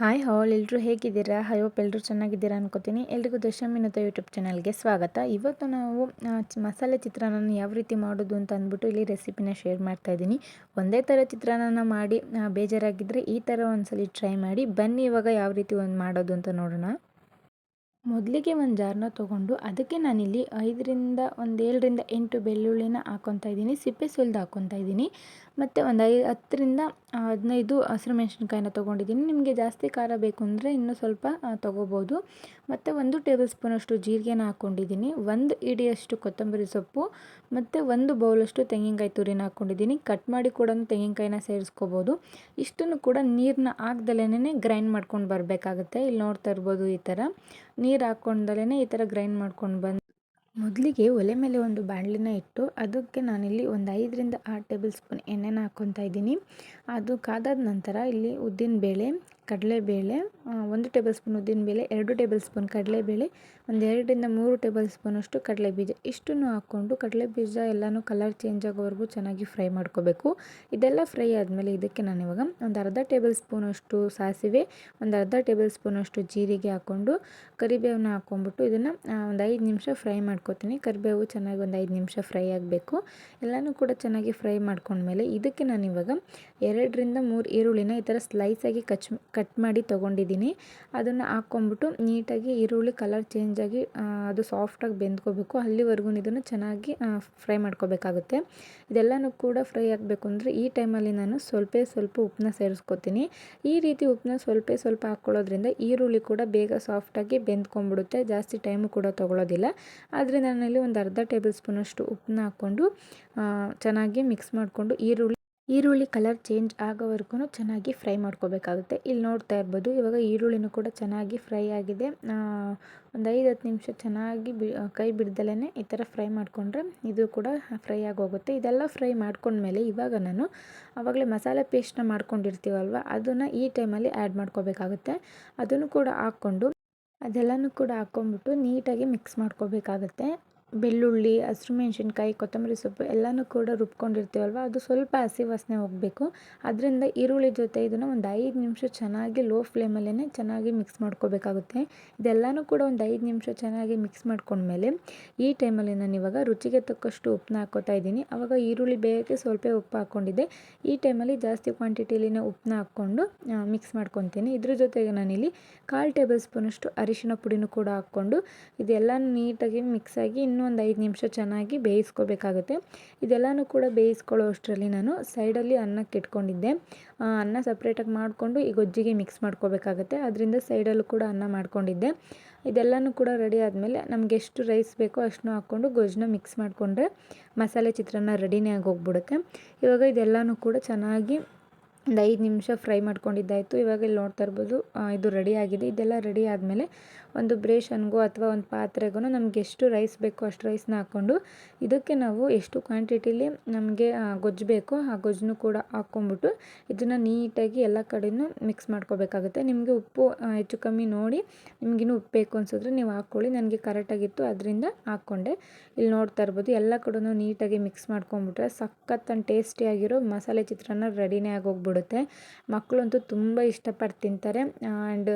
Hi ಹಾಲ್ ಎಲ್ಲರೂ ಹೇಗಿದ್ದೀರಾ? Hope ಎಲ್ಲರೂ ಚೆನ್ನಾಗಿದ್ದೀರಾ ಅನ್ಕೋತೀನಿ. ಎಲ್ರಿಗೂ ದಶಮಿನತ ಯೂಟ್ಯೂಬ್ ಚಾನಲ್ಗೆ ಸ್ವಾಗತ. ಇವತ್ತು ನಾವು ಮಸಾಲೆ ಚಿತ್ರಾನ್ನ ಯಾವ ರೀತಿ ಮಾಡೋದು ಅಂತ ಅಂದ್ಬಿಟ್ಟು ಇಲ್ಲಿ ರೆಸಿಪಿನ ಶೇರ್ ಮಾಡ್ತಾ ಇದ್ದೀನಿ. ಒಂದೇ ಥರ ಚಿತ್ರಾನ್ನ ಮಾಡಿ ಬೇಜಾರಾಗಿದ್ದರೆ ಈ ಥರ ಒಂದ್ಸಲಿ ಟ್ರೈ ಮಾಡಿ. ಬನ್ನಿ ಇವಾಗ ಯಾವ ರೀತಿ ಒಂದು ಮಾಡೋದು ಅಂತ ನೋಡೋಣ. ಮೊದಲಿಗೆ ಒಂದು ಜಾರನ್ನ ತೊಗೊಂಡು ಅದಕ್ಕೆ ನಾನಿಲ್ಲಿ ಐದರಿಂದ ಒಂದು ಏಳರಿಂದ ಎಂಟು ಬೆಳ್ಳುಳ್ಳಿನ ಹಾಕ್ಕೊತಾ ಇದ್ದೀನಿ, ಸಿಪ್ಪೆ ಸುಲಿದು ಹಾಕ್ಕೊತಾ ಇದ್ದೀನಿ. ಮತ್ತು ಒಂದು ಐ ಹತ್ತರಿಂದ ಹದಿನೈದು ಹಸಿರು ಮೆಣಸಿನ್ಕಾಯಿನ ತೊಗೊಂಡಿದ್ದೀನಿ. ನಿಮಗೆ ಜಾಸ್ತಿ ಖಾರ ಬೇಕು ಅಂದರೆ ಇನ್ನೂ ಸ್ವಲ್ಪ ತೊಗೋಬೋದು. ಮತ್ತು ಒಂದು ಟೇಬಲ್ ಸ್ಪೂನಷ್ಟು ಜೀರಿಗೆನ ಹಾಕ್ಕೊಂಡಿದ್ದೀನಿ ಒಂದು ಇಡಿಯಷ್ಟು ಕೊತ್ತಂಬರಿ ಸೊಪ್ಪು, ಮತ್ತು ಒಂದು ಬೌಲಷ್ಟು ತೆಂಗಿನಕಾಯಿ ತುರಿನ ಹಾಕ್ಕೊಂಡಿದ್ದೀನಿ ಕಟ್ ಮಾಡಿ ಕೂಡ ತೆಂಗಿನಕಾಯಿನ ಸೇರಿಸ್ಕೋಬೋದು. ಇಷ್ಟನ್ನು ಕೂಡ ನೀರನ್ನ ಹಾಕ್ದಲೇ ಗ್ರೈಂಡ್ ಮಾಡ್ಕೊಂಡು ಬರಬೇಕಾಗುತ್ತೆ. ಇಲ್ಲಿ ನೋಡ್ತಾ ಇರ್ಬೋದು ಈ ಥರ ನೀರು ಹಾಕೊಂಡಲೇ ಈ ಥರ ಗ್ರೈಂಡ್ ಮಾಡ್ಕೊಂಡು ಬಂದು ಮೊದಲಿಗೆ ಒಲೆ ಮೇಲೆ ಒಂದು ಬಾಣಲಿನ ಇಟ್ಟು ಅದಕ್ಕೆ ನಾನಿಲ್ಲಿ ಒಂದು ಐದರಿಂದ ಆರು ಟೇಬಲ್ ಸ್ಪೂನ್ ಎಣ್ಣೆನ ಹಾಕ್ಕೊತಾ ಇದ್ದೀನಿ. ಅದು ಕಾದಾದ ನಂತರ ಇಲ್ಲಿ ಉದ್ದಿನಬೇಳೆ ಕಡಲೆಬೇಳೆ ಒಂದು ಟೇಬಲ್ ಸ್ಪೂನ್ ಉದ್ದಿನಬೇಳೆ, ಎರಡು ಟೇಬಲ್ ಸ್ಪೂನ್ ಕಡಲೆಬೇಳೆ, ಒಂದು ಎರಡರಿಂದ ಮೂರು ಟೇಬಲ್ ಸ್ಪೂನಷ್ಟು ಕಡಲೆಬೀಜ. ಇಷ್ಟನ್ನು ಹಾಕ್ಕೊಂಡು ಕಡಲೆ ಬೀಜ ಎಲ್ಲನೂ ಕಲರ್ ಚೇಂಜ್ ಆಗೋವರೆಗೂ ಚೆನ್ನಾಗಿ ಫ್ರೈ ಮಾಡ್ಕೋಬೇಕು. ಇದೆಲ್ಲ ಫ್ರೈ ಆದಮೇಲೆ ಇದಕ್ಕೆ ನಾನು ಇವಾಗ ಒಂದು ಅರ್ಧ ಟೇಬಲ್ ಸ್ಪೂನಷ್ಟು ಸಾಸಿವೆ, ಒಂದು ಅರ್ಧ ಟೇಬಲ್ ಸ್ಪೂನಷ್ಟು ಜೀರಿಗೆ ಹಾಕ್ಕೊಂಡು ಕರಿಬೇವನ್ನ ಹಾಕ್ಕೊಂಬಿಟ್ಟು ಇದನ್ನು ಒಂದು ಐದು ನಿಮಿಷ ಫ್ರೈ ಮಾಡ್ಕೋತೀನಿ. ಕರಿಬೇವು ಚೆನ್ನಾಗಿ ಒಂದು ಐದು ನಿಮಿಷ ಫ್ರೈ ಆಗಬೇಕು. ಎಲ್ಲನೂ ಕೂಡ ಚೆನ್ನಾಗಿ ಫ್ರೈ ಮಾಡ್ಕೊಂಡ್ಮೇಲೆ ಇದಕ್ಕೆ ನಾನು ಇವಾಗ ಎರಡರಿಂದ ಮೂರು ಈರುಳ್ಳಿನ ಈ ಥರ ಸ್ಲೈಸಾಗಿ ಕಚ್ ಕಟ್ ಮಾಡಿ ತೊಗೊಂಡಿದ್ದೀನಿ. ಅದನ್ನು ಹಾಕ್ಕೊಂಬಿಟ್ಟು ನೀಟಾಗಿ ಈರುಳ್ಳಿ ಕಲರ್ ಚೇಂಜಾಗಿ ಅದು ಸಾಫ್ಟಾಗಿ ಬೆಂದ್ಕೋಬೇಕು. ಅಲ್ಲಿವರೆಗೂ ಇದನ್ನು ಚೆನ್ನಾಗಿ ಫ್ರೈ ಮಾಡ್ಕೋಬೇಕಾಗುತ್ತೆ. ಇದೆಲ್ಲನೂ ಕೂಡ ಫ್ರೈ ಆಗಬೇಕು ಅಂದರೆ ಈ ಟೈಮಲ್ಲಿ ನಾನು ಸ್ವಲ್ಪ ಸ್ವಲ್ಪ ಉಪ್ಪನ್ನ ಸೇರಿಸ್ಕೊತೀನಿ. ಈ ರೀತಿ ಉಪ್ಪನ್ನ ಸ್ವಲ್ಪ ಸ್ವಲ್ಪ ಹಾಕ್ಕೊಳ್ಳೋದ್ರಿಂದ ಈರುಳ್ಳಿ ಕೂಡ ಬೇಗ ಸಾಫ್ಟಾಗಿ ಬೆಂದ್ಕೊಂಡ್ಬಿಡುತ್ತೆ. ಜಾಸ್ತಿ ಟೈಮು ಕೂಡ ತೊಗೊಳೋದಿಲ್ಲ. ಆದರೆ ನಾನಲ್ಲಿ ಒಂದು ಅರ್ಧ ಟೇಬಲ್ ಸ್ಪೂನಷ್ಟು ಉಪ್ಪನ್ನ ಹಾಕ್ಕೊಂಡು ಚೆನ್ನಾಗಿ ಮಿಕ್ಸ್ ಮಾಡಿಕೊಂಡು ಈರುಳ್ಳಿ ಈರುಳ್ಳಿ ಕಲರ್ ಚೇಂಜ್ ಆಗೋವರೆಗೂ ಚೆನ್ನಾಗಿ ಫ್ರೈ ಮಾಡ್ಕೋಬೇಕಾಗುತ್ತೆ. ಇಲ್ಲಿ ನೋಡ್ತಾ ಇರ್ಬೋದು, ಇವಾಗ ಈರುಳ್ಳಿನೂ ಕೂಡ ಚೆನ್ನಾಗಿ ಫ್ರೈ ಆಗಿದೆ. ಒಂದು ಐದು ಹತ್ತು ನಿಮಿಷ ಚೆನ್ನಾಗಿ ಬಿ ಕೈ ಬಿಡ್ದಲೇ ಈ ಥರ ಫ್ರೈ ಮಾಡಿಕೊಂಡ್ರೆ ಇದು ಕೂಡ ಫ್ರೈ ಆಗೋಗುತ್ತೆ. ಇದೆಲ್ಲ ಫ್ರೈ ಮಾಡ್ಕೊಂಡ್ಮೇಲೆ ಇವಾಗ ನಾನು ಆವಾಗಲೇ ಮಸಾಲೆ ಪೇಸ್ಟ್ನ ಮಾಡ್ಕೊಂಡಿರ್ತೀವಲ್ವ, ಅದನ್ನು ಈ ಟೈಮಲ್ಲಿ ಆ್ಯಡ್ ಮಾಡ್ಕೋಬೇಕಾಗುತ್ತೆ. ಅದನ್ನು ಕೂಡ ಹಾಕ್ಕೊಂಡು, ಅದೆಲ್ಲನೂ ಕೂಡ ಹಾಕ್ಕೊಂಡ್ಬಿಟ್ಟು ನೀಟಾಗಿ ಮಿಕ್ಸ್ ಮಾಡ್ಕೋಬೇಕಾಗತ್ತೆ. ಬೆಳ್ಳುಳ್ಳಿ, ಹಸಿರು ಮೆಣಸಿನ್ಕಾಯಿ, ಕೊತ್ತಂಬರಿ ಸೊಪ್ಪು ಎಲ್ಲನೂ ಕೂಡ ರುಬ್ಕೊಂಡಿರ್ತೀವಲ್ವ? ಅದು ಸ್ವಲ್ಪ ಹಸಿ ವಾಸನೆ ಹೋಗಬೇಕು. ಅದರಿಂದ ಈರುಳ್ಳಿ ಜೊತೆ ಇದನ್ನು ಒಂದು ಐದು ನಿಮಿಷ ಚೆನ್ನಾಗಿ ಲೋ ಫ್ಲೇಮಲ್ಲೇ ಚೆನ್ನಾಗಿ ಮಿಕ್ಸ್ ಮಾಡ್ಕೋಬೇಕಾಗುತ್ತೆ. ಇದೆಲ್ಲನೂ ಕೂಡ ಒಂದು ಐದು ನಿಮಿಷ ಚೆನ್ನಾಗಿ ಮಿಕ್ಸ್ ಮಾಡ್ಕೊಂಡ್ಮೇಲೆ ಈ ಟೈಮಲ್ಲಿ ನಾನು ಇವಾಗ ರುಚಿಗೆ ತಕ್ಕಷ್ಟು ಉಪ್ಪನ್ನ ಹಾಕ್ಕೋತಾ ಇದ್ದೀನಿ. ಆವಾಗ ಈರುಳ್ಳಿ ಬೇಯಕ್ಕೆ ಸ್ವಲ್ಪ ಉಪ್ಪು ಹಾಕ್ಕೊಂಡಿದ್ದೆ ಈ ಟೈಮಲ್ಲಿ ಜಾಸ್ತಿ ಕ್ವಾಂಟಿಟಿಲಿನ ಉಪ್ಪನ್ನ ಹಾಕ್ಕೊಂಡು ಮಿಕ್ಸ್ ಮಾಡ್ಕೊತೀನಿ. ಇದ್ರ ಜೊತೆಗೆ ನಾನಿಲ್ಲಿ ಕಾಲು ಟೇಬಲ್ ಸ್ಪೂನಷ್ಟು ಅರಿಶಿನ ಪುಡಿನೂ ಕೂಡ ಹಾಕ್ಕೊಂಡು ಇದೆಲ್ಲ ನೀಟಾಗಿ ಮಿಕ್ಸಾಗಿ ಇನ್ನೂ ಒಂದು ಐದು ನಿಮಿಷ ಚೆನ್ನಾಗಿ ಬೇಯಿಸ್ಕೋಬೇಕಾಗುತ್ತೆ. ಇದೆಲ್ಲನೂ ಕೂಡ ಬೇಯಿಸ್ಕೊಳ್ಳೋ ಅಷ್ಟರಲ್ಲಿ ನಾನು ಸೈಡಲ್ಲಿ ಅನ್ನಕ್ಕೆ ಇಟ್ಕೊಂಡಿದ್ದೆ. ಅನ್ನ ಸಪ್ರೇಟಾಗಿ ಮಾಡಿಕೊಂಡು ಈ ಗೊಜ್ಜಿಗೆ ಮಿಕ್ಸ್ ಮಾಡ್ಕೋಬೇಕಾಗುತ್ತೆ. ಅದರಿಂದ ಸೈಡಲ್ಲೂ ಕೂಡ ಅನ್ನ ಮಾಡ್ಕೊಂಡಿದ್ದೆ. ಇದೆಲ್ಲನೂ ಕೂಡ ರೆಡಿ ಆದಮೇಲೆ ನಮಗೆ ಎಷ್ಟು ರೈಸ್ ಬೇಕೋ ಅಷ್ಟನ್ನು ಹಾಕ್ಕೊಂಡು ಗೊಜ್ಜನ್ನ ಮಿಕ್ಸ್ ಮಾಡಿಕೊಂಡ್ರೆ ಮಸಾಲೆ ಚಿತ್ರಾನ್ನ ರೆಡಿನೇ ಆಗಿ ಹೋಗ್ಬಿಡುತ್ತೆ. ಇವಾಗ ಇದೆಲ್ಲನೂ ಕೂಡ ಚೆನ್ನಾಗಿ ಒಂದು ಐದು ನಿಮಿಷ ಫ್ರೈ ಮಾಡ್ಕೊಂಡಿದ್ದಾಯಿತು. ಇವಾಗ ಇಲ್ಲಿ ನೋಡ್ತಾ ಇರ್ಬೋದು ಇದು ರೆಡಿ ಆಗಿದೆ. ಇದೆಲ್ಲ ರೆಡಿ ಆದಮೇಲೆ ಒಂದು ಬ್ರೇಷನ್ಗೋ ಅಥವಾ ಒಂದು ಪಾತ್ರೆಗೂ ನಮ್ಗೆ ಎಷ್ಟು ರೈಸ್ ಬೇಕೋ ಅಷ್ಟು ರೈಸ್ನ ಹಾಕ್ಕೊಂಡು ಇದಕ್ಕೆ ನಾವು ಎಷ್ಟು ಕ್ವಾಂಟಿಟಿಲಿ ನಮಗೆ ಗೊಜ್ಜು ಬೇಕೋ ಆ ಗೊಜ್ಜನ್ನು ಕೂಡ ಹಾಕ್ಕೊಂಬಿಟ್ಟು ಇದನ್ನು ನೀಟಾಗಿ ಎಲ್ಲ ಕಡೆಯೂ ಮಿಕ್ಸ್ ಮಾಡ್ಕೋಬೇಕಾಗುತ್ತೆ. ನಿಮಗೆ ಉಪ್ಪು ಹೆಚ್ಚು ಕಮ್ಮಿ ನೋಡಿ ನಿಮಗಿನ್ನೂ ಉಪ್ಪು ಬೇಕು ಅನ್ಸಿದ್ರೆ ನೀವು ಹಾಕ್ಕೊಳ್ಳಿ. ನನಗೆ ಕರೆಕ್ಟಾಗಿತ್ತು ಅದರಿಂದ ಹಾಕ್ಕೊಂಡೆ. ಇಲ್ಲಿ ನೋಡ್ತಾ ಇರ್ಬೋದು, ಎಲ್ಲ ಕಡೆಯೂ ನೀಟಾಗಿ ಮಿಕ್ಸ್ ಮಾಡ್ಕೊಂಬಿಟ್ರೆ ಸಖತ್ತಂದು ಟೇಸ್ಟಿಯಾಗಿರೋ ಮಸಾಲೆ ಚಿತ್ರಾನ್ನ ರೆಡಿನೇ ಆಗೋಗ್ಬಿಡುತ್ತೆ ಮಕ್ಕಳಂತೂ ತುಂಬ ಇಷ್ಟಪಟ್ಟು ತಿಂತಾರೆ. ಆ್ಯಂಡ್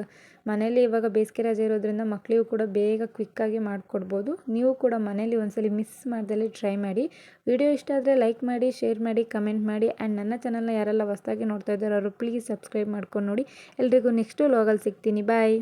ಮನೇಲಿ ಇವಾಗ ಬೇಸಿಗೆ ರಜೆ ಇರೋದ್ರಿಂದ ಮಕ್ಕಳಿಗೂ ಕೂಡ ಬೇಗ ಕ್ವಿಕ್ಕಾಗಿ ಮಾಡಿಕೊಡ್ಬೋದು. ನೀವು ಕೂಡ ಮನೇಲಿ ಒಂದ್ಸಲಿ ಮಿಸ್ ಮಾಡ್ದಲ್ಲಿ ಟ್ರೈ ಮಾಡಿ. ವಿಡಿಯೋ ಇಷ್ಟ ಆದರೆ ಲೈಕ್ ಮಾಡಿ ಶೇರ್ ಮಾಡಿ ಕಮೆಂಟ್ ಮಾಡಿ. ಆ್ಯಂಡ್ ನನ್ನ ಚಾನಲ್ನ ಯಾರೆಲ್ಲ ಹೊಸ್ದಾಗಿ ನೋಡ್ತಾ ಇದ್ದಾರೆ ಅವರು ಪ್ಲೀಸ್ ಸಬ್ಸ್ಕ್ರೈಬ್ ಮಾಡ್ಕೊಂಡು ನೋಡಿ. ಎಲ್ರಿಗೂ ನೆಕ್ಸ್ಟು ಲೋಗಲ್ಲಿ ಸಿಗ್ತೀನಿ. ಬಾಯ್